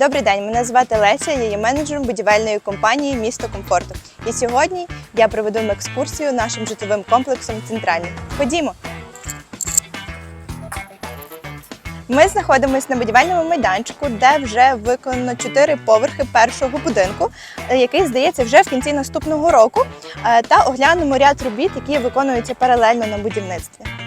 Добрий день, мене звати Леся, я є менеджером будівельної компанії Місто комфорту. І сьогодні я проведу екскурсію нашим житловим комплексом Центральний. Ходімо. Ми знаходимося на будівельному майданчику, де вже виконано чотири поверхи першого будинку, який здається вже в кінці наступного року. Е, Та оглянемо ряд робіт, які виконуються паралельно на будівництві.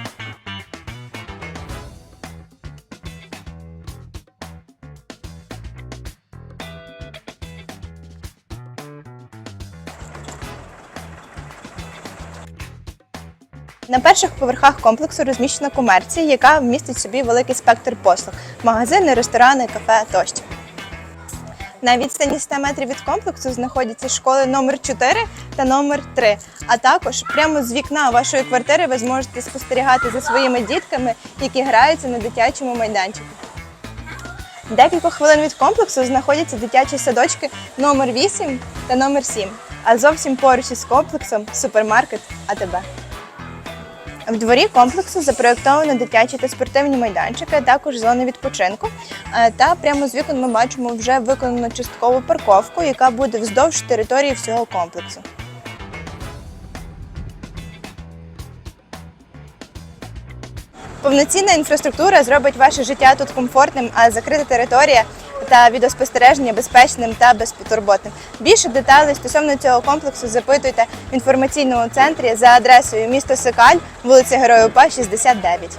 На перших поверхах комплексу розміщена комерція, яка містить в собі великий спектр послуг: магазини, ресторани, кафе тощо. На відстані 100 метрів від комплексу знаходяться школи номер 4 та номер 3. А також прямо з вікна вашої квартири ви зможете спостерігати за своїми дітками, які граються на дитячому майданчику. Декілька хвилин від комплексу знаходяться дитячі садочки номер 8 та номер 7. А зовсім поруч із комплексом супермаркет АТБ. В дворі комплексу запроєктовано дитячі та спортивні майданчики, а також зони відпочинку. Е, Та прямо з вікон ми бачимо вже виконану часткову парковку, яка буде вздовж території всього комплексу. Повноцінна інфраструктура зробить ваше життя тут комфортним, а закрита територія та відеоспостереження безпечним та безпотурботним. Більше деталей стосовно цього комплексу запитуйте в інформаційному центрі за адресою місто Сокаль, вулиця Героїв УПА, 69.